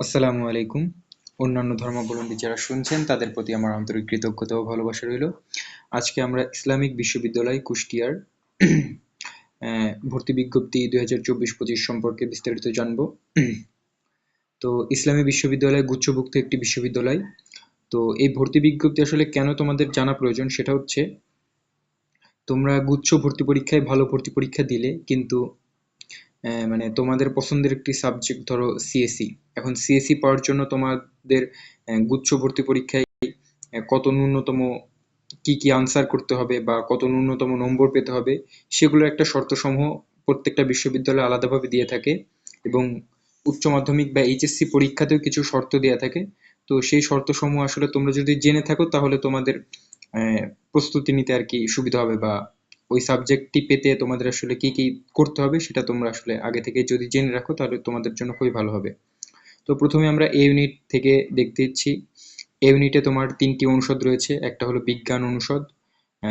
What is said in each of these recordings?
আসসালামু আলাইকুম। অন্যান্য ধর্মাবলম্বী যারা শুনছেন, তাদের প্রতি আমার আন্তরিক কৃতজ্ঞতা ও ভালোবাসা রইল। আজকে আমরা ইসলামিক বিশ্ববিদ্যালয় কুষ্টিয়ার ভর্তি বিজ্ঞপ্তি দুই হাজার চব্বিশ পঁচিশ সম্পর্কে বিস্তারিত জানব। তো ইসলামী বিশ্ববিদ্যালয় গুচ্ছভুক্ত একটি বিশ্ববিদ্যালয়। তো এই ভর্তি বিজ্ঞপ্তি আসলে কেন তোমাদের জানা প্রয়োজন সেটা হচ্ছে, তোমরা গুচ্ছ ভর্তি পরীক্ষায় ভালো ভর্তি পরীক্ষা দিলে, কিন্তু মানে তোমাদের পছন্দের একটি সাবজেক্ট ধরো সিএসসি এখন সিএসসি পাওয়ার জন্য তোমাদের গুচ্ছ ভর্তি পরীক্ষায় কত ন্যূনতম কি কি আনসার করতে হবে বা কত ন্যূনতম নম্বর পেতে হবে সেগুলোর একটা শর্তসমূহ প্রত্যেকটা বিশ্ববিদ্যালয় আলাদাভাবে দিয়ে থাকে এবং উচ্চ মাধ্যমিক বা এইচএসসি পরীক্ষাতেও কিছু শর্ত দেওয়া থাকে। তো সেই শর্তসমূহ আসলে তোমরা যদি জেনে থাকো তাহলে তোমাদের প্রস্তুতি নিতে আর কি সুবিধা হবে বা ওই সাবজেক্টটি পেতে তোমাদের আসলে কি কি করতে হবে সেটা তোমরা আসলে আগে থেকে যদি জেনে রাখো, তাহলে তোমাদের জন্য খুবই ভালো হবে। তো প্রথমে আমরা এ ইউনিট থেকে দেখতে ইচ্ছি এ ইউনিটে তোমার তিনটি অনুষদ রয়েছে, একটা হলো বিজ্ঞান অনুষদ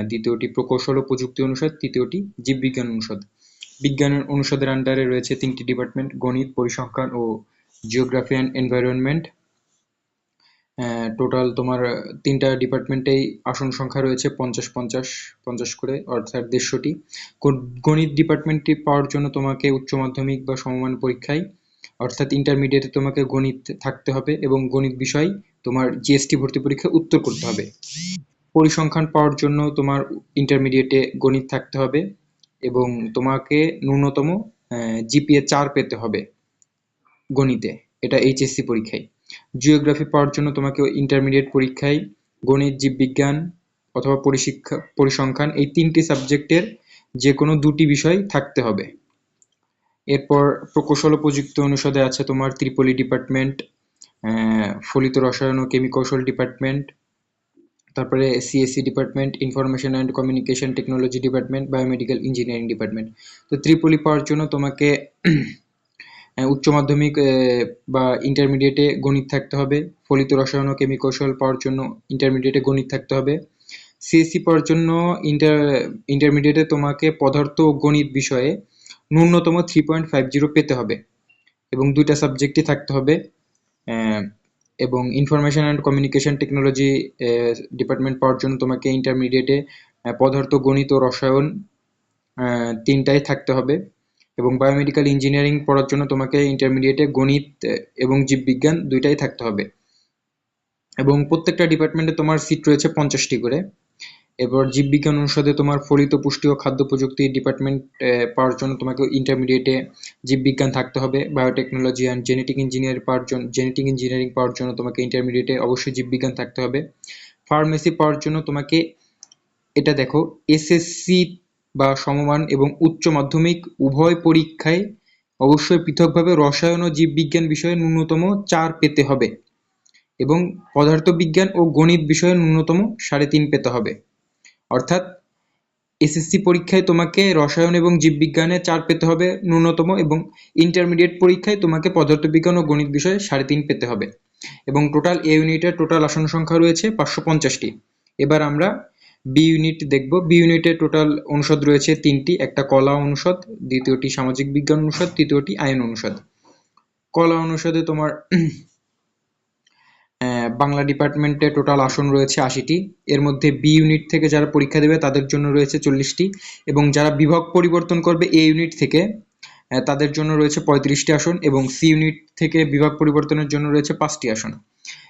দ্বিতীয়টি প্রকৌশল ও প্রযুক্তি অনুষদ, তৃতীয়টি জীববিজ্ঞান অনুষদ। বিজ্ঞান অনুষদের আন্ডারে রয়েছে তিনটি ডিপার্টমেন্ট গণিত, পরিসংখ্যান ও জিওগ্রাফি অ্যান্ড এনভায়রনমেন্ট টোটাল তোমার তিনটা ডিপার্টমেন্টেই আসন সংখ্যা রয়েছে, পঞ্চাশ পঞ্চাশ পঞ্চাশ করে, অর্থাৎ দেড়শোটি। গণিত ডিপার্টমেন্টটি পাওয়ার জন্য তোমাকে উচ্চ মাধ্যমিক বা সমমান পরীক্ষায়, অর্থাৎ ইন্টারমিডিয়েটে তোমাকে গণিত থাকতে হবে এবং গণিত বিষয় তোমার জিএসটি ভর্তি পরীক্ষায় উত্তর করতে হবে। পরিসংখ্যান পাওয়ার জন্য তোমার ইন্টারমিডিয়েটে গণিত থাকতে হবে এবং তোমাকে ন্যূনতম জিপিএ চার পেতে হবে গণিতে। এটা এইচএসসি পরীক্ষায়। জিওগ্রাফি পাওয়ার জন্য তোমাকে ইন্টারমিডিয়েট পরীক্ষায় গণিত, জীববিজ্ঞান অথবা পরিশিক্ষা, পরিসংখ্যান এই তিনটি সাবজেক্টের যে কোনো দুটি বিষয় থাকতে হবে। এরপর প্রকৌশল ও প্রযুক্তি অনুষদে আছে তোমার ত্রিপলি ডিপার্টমেন্ট ফলিত রসায়ন ও কেমিকৌশল ডিপার্টমেন্ট, তারপরে CSC department information and communication technology department biomedical engineering department. তো ত্রিপলি পাওয়ার জন্য তোমাকে উচ্চ মাধ্যমিক বা ইন্টারমিডিয়েটে গণিত থাকতে হবে। ফলিত রসায়ন ও কেমিকৌশল পাওয়ার জন্য ইন্টারমিডিয়েটে গণিত থাকতে হবে। সিএসসি পাওয়ার জন্য ইন্টার ইন্টারমিডিয়েটে তোমাকে পদার্থ ও গণিত বিষয়ে ন্যূনতম থ্রি পয়েন্ট ফাইভ জিরো পেতে হবে এবং দুইটা সাবজেক্টই থাকতে হবে। এবং information and communication technology department পাওয়ার জন্য তোমাকে ইন্টারমিডিয়েটে পদার্থ, গণিত ও রসায়ন তিনটাই থাকতে হবে। এবং বায়োমেডিক্যাল ইঞ্জিনিয়ারিং পড়ার জন্য তোমাকে ইন্টারমিডিয়েটে গণিত এবং জীববিজ্ঞান দুইটাই থাকতে হবে। এবং প্রত্যেকটা ডিপার্টমেন্টে তোমার সিট রয়েছে পঞ্চাশটি করে। এরপর জীববিজ্ঞান অনুষদে তোমার ফলিত পুষ্টি ও খাদ্য প্রযুক্তি ডিপার্টমেন্ট পাওয়ার জন্য তোমাকে ইন্টারমিডিয়েটে জীববিজ্ঞান থাকতে হবে। বায়োটেকনোলজি অ্যান্ড জেনেটিক ইঞ্জিনিয়ার পাওয়ার জন্য জেনেটিক ইঞ্জিনিয়ারিং পাওয়ার জন্য তোমাকে ইন্টারমিডিয়েটে অবশ্যই জীববিজ্ঞান থাকতে হবে। ফার্মেসি পাওয়ার জন্য তোমাকে, এটা দেখো এসএসসি বা সমমান এবং উচ্চ মাধ্যমিক উভয় পরীক্ষায় অবশ্যই পৃথকভাবে রসায়ন ও জীববিজ্ঞান বিষয়ে ন্যূনতম চার পেতে হবে এবং পদার্থবিজ্ঞান ও গণিত বিষয়ে ন্যূনতম সাড়ে তিন পেতে হবে। অর্থাৎ এসএসসি পরীক্ষায় তোমাকে রসায়ন এবং জীববিজ্ঞানে চার পেতে হবে ন্যূনতম এবং ইন্টারমিডিয়েট পরীক্ষায় তোমাকে পদার্থবিজ্ঞান ও গণিত বিষয়ে সাড়ে তিন পেতে হবে এবং টোটাল এ ইউনিটের টোটাল আসন সংখ্যা রয়েছে পাঁচশো পঞ্চাশটি। এবার আমরা বি ইউনিট দেখব। বি ইউনিটে টোটাল অনুষদ রয়েছে তিনটি, একটা কলা অনুষদ, দ্বিতীয়টি সামাজিক বিজ্ঞান অনুষদ, তৃতীয়টি আইন অনুষদ। কলা অনুষদে তোমার বাংলা ডিপার্টমেন্টে টোটাল আসন রয়েছে আশিটি। এর মধ্যে বি ইউনিট থেকে যারা পরীক্ষা দেবে, তাদের জন্য রয়েছে চল্লিশটি। এবং যারা বিভাগ পরিবর্তন করবে এ ইউনিট থেকে তাদের জন্য রয়েছে পঁয়ত্রিশটি আসন। এবং সি ইউনিট থেকে বিভাগ পরিবর্তনের জন্য রয়েছে পাঁচটি আসন।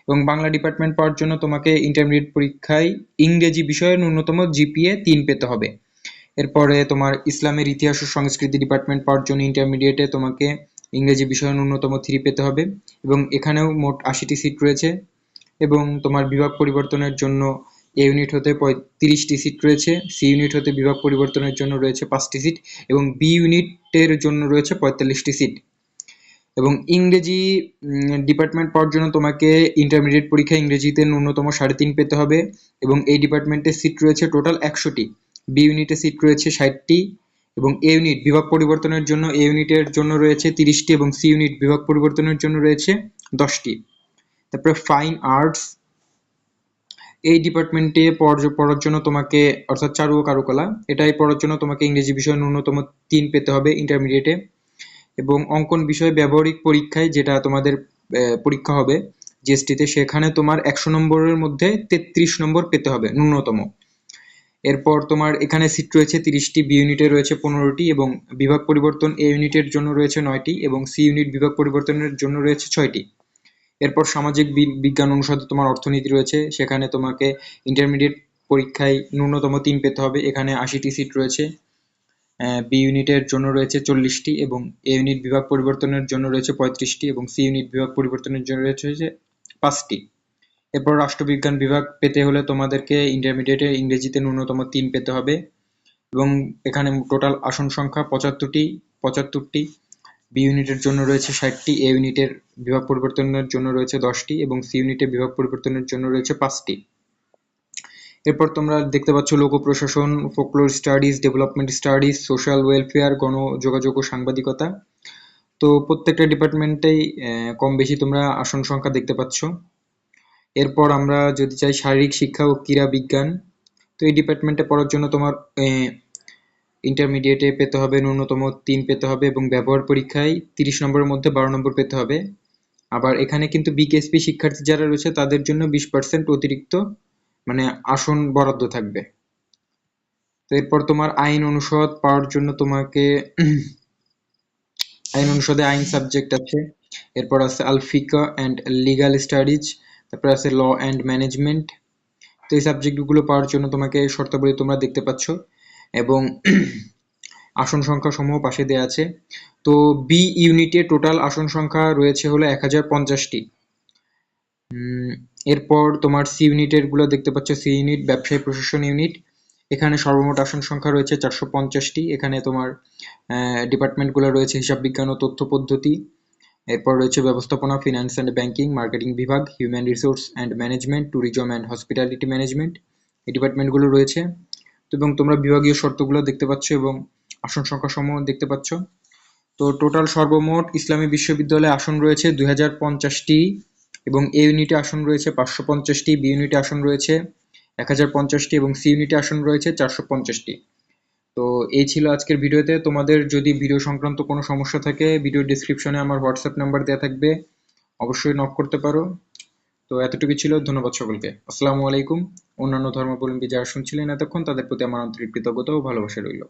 এবং বাংলা ডিপার্টমেন্ট পাওয়ার জন্য তোমাকে ইন্টারমিডিয়েট পরীক্ষায় ইংরেজি বিষয়ে ন্যূনতম জিপিএ তিন পেতে হবে। এরপরে তোমার ইসলামের ইতিহাস ও সংস্কৃতি ডিপার্টমেন্ট পাওয়ার জন্য ইন্টারমিডিয়েটে তোমাকে ইংরেজি বিষয়ে ন্যূনতম থ্রি পেতে হবে এবং এখানেও মোট আশিটি সিট রয়েছে এবং তোমার বিভাগ পরিবর্তনের জন্য এ ইউনিট হতে পঁয়ত্রিশটি সিট রয়েছে সি ইউনিট হতে বিভাগ পরিবর্তনের জন্য রয়েছে পাঁচটি সিট এবং বি ইউনিটের জন্য রয়েছে পঁয়তাল্লিশটি সিট এবং ইংরেজি ডিপার্টমেন্ট পাওয়ার জন্য তোমাকে ইন্টারমিডিয়েট পরীক্ষায় ইংরেজিতে ন্যূনতম সাড়ে তিন পেতে হবে এবং এই ডিপার্টমেন্টে সিট রয়েছে টোটাল একশোটি। বি ইউনিটে সিট রয়েছে ষাটটি এবং এ ইউনিট বিভাগ পরিবর্তনের জন্য এ ইউনিটের জন্য রয়েছে তিরিশটি এবং সি ইউনিট বিভাগ পরিবর্তনের জন্য রয়েছে দশটি। তারপরে ফাইন আর্টস এই ডিপার্টমেন্টে পড়ার জন্য তোমাকে অর্থাৎ চারু ও কারুকলা এটাই পড়ার জন্য তোমাকে ইংরেজি বিষয়ে ন্যূনতম তিন পেতে হবে ইন্টারমিডিয়েটে এবং অঙ্কন বিষয়ে ব্যবহারিক পরীক্ষায় যেটা তোমাদের পরীক্ষা হবে জিএসটিতে, সেখানে তোমার একশো নম্বরের মধ্যে তেত্রিশ নম্বর পেতে হবে, ন্যূনতম। এরপর তোমার এখানে সিট রয়েছে তিরিশটি বি ইউনিটে রয়েছে পনেরোটি এবং বিভাগ পরিবর্তন এ ইউনিটের জন্য রয়েছে নয়টি এবং সি ইউনিট বিভাগ পরিবর্তনের জন্য রয়েছে ছয়টি। এরপর সামাজিক বিজ্ঞান অনুষদে তোমার অর্থনীতি রয়েছে, সেখানে তোমাকে ইন্টারমিডিয়েট পরীক্ষায় ন্যূনতম তিন পেতে হবে, এখানে আশিটি সিট রয়েছে। বি ইউনিটের জন্য রয়েছে চল্লিশটি এবং এ ইউনিট বিভাগ পরিবর্তনের জন্য রয়েছে পঁয়ত্রিশটি এবং সি ইউনিট বিভাগ পরিবর্তনের জন্য রয়েছে পাঁচটি। এরপর রাষ্ট্রবিজ্ঞান বিভাগ পেতে হলে তোমাদেরকে ইন্টারমিডিয়েটে ইংরেজিতে ন্যূনতম তিন পেতে হবে এবং এখানে টোটাল আসন সংখ্যা পঁচাত্তরটি পঁচাত্তরটি। বি ইউনিটের জন্য রয়েছে ষাটটি এ ইউনিটের বিভাগ পরিবর্তনের জন্য রয়েছে দশটি এবং সি ইউনিটের বিভাগ পরিবর্তনের জন্য রয়েছে পাঁচটি। এরপর তোমরা দেখতে পাচ্ছ লোক প্রশাসন folklore studies development studies social welfare গণযোগাযোগ ও সাংবাদিকতা। তো প্রত্যেকটা ডিপার্টমেন্টেই কম বেশি তোমরা আসন সংখ্যা দেখতে পাচ্ছ। এরপর আমরা যদি চাই শারীরিক শিক্ষা ও ক্রীড়া বিজ্ঞান, তো এই ডিপার্টমেন্টে পড়ার জন্য তোমার ইন্টারমিডিয়েটে পেতে হবে, ন্যূনতম তিন পেতে হবে এবং ব্যবহার পরীক্ষায় তিরিশ নম্বরের মধ্যে বারো নম্বর পেতে হবে। আবার এখানে কিন্তু বিকেএসপি শিক্ষার্থী যারা রয়েছে তাদের জন্য বিশ পার্সেন্ট অতিরিক্ত মানে আসন বরাদ্দ থাকবে। তো এরপর তোমার আইন অনুষদ পাওয়ার জন্য তোমাকে আইন অনুষদে আইন সাবজেক্ট আছে, এরপর আছে আলফিকা অ্যান্ড লিগাল স্টাডিজ তারপর আছে ল অ্যান্ড ম্যানেজমেন্ট তো এই সাবজেক্টগুলো পাওয়ার জন্য তোমাকে শর্তাবলী তোমরা দেখতে পাচ্ছ এবং আসন সংখ্যা সমূহ পাশে দেওয়া আছে। তো বি ইউনিটে টোটাল আসন সংখ্যা রয়েছে হলো এক হাজার পঞ্চাশটি। এরপর তোমার সি ইউনিটেরগুলো দেখতে পাচ্ছ সি ইউনিট ব্যবসায়ী প্রশাসন ইউনিট এখানে সর্বমোট আসন সংখ্যা রয়েছে চারশো পঞ্চাশটি। এখানে তোমার ডিপার্টমেন্টগুলো রয়েছে হিসাব বিজ্ঞান ও তথ্য পদ্ধতি। এরপর রয়েছে ব্যবস্থাপনা ফিনান্স অ্যান্ড ব্যাংকিং মার্কেটিং বিভাগ human resource and management tourism and hospitality management এই ডিপার্টমেন্টগুলো রয়েছে। তো এবং তোমরা বিভাগীয় শর্তগুলো দেখতে পাচ্ছ এবং আসন সংখ্যা সমূহ দেখতে পাচ্ছ। তো টোটাল সর্বমোট ইসলামী বিশ্ববিদ্যালয়ে আসন রয়েছে দুই হাজার পঞ্চাশটি। এবং এ ইউনিটে আসন রয়েছে পাঁচশো পঞ্চাশটি বি ইউনিটে আসন রয়েছে এক হাজার পঞ্চাশটি এবং সি ইউনিটে আসন রয়েছে চারশো পঞ্চাশটি। তো এই ছিল আজকের ভিডিওতে। তোমাদের যদি ভিডিও সংক্রান্ত কোনো সমস্যা থাকে ভিডিও ডিসক্রিপশনে আমার হোয়াটসঅ্যাপ নাম্বার দেওয়া থাকবে। অবশ্যই নক করতে পারো। তো এতটুকু ছিল। ধন্যবাদ সকলকে। আসসালামু আলাইকুম। অন্যান্য ধর্মাবলম্বী যারা শুনছিলেন এতক্ষণ, তাদের প্রতি আমার আন্তরিক কৃতজ্ঞতা ও ভালোবাসা রইল।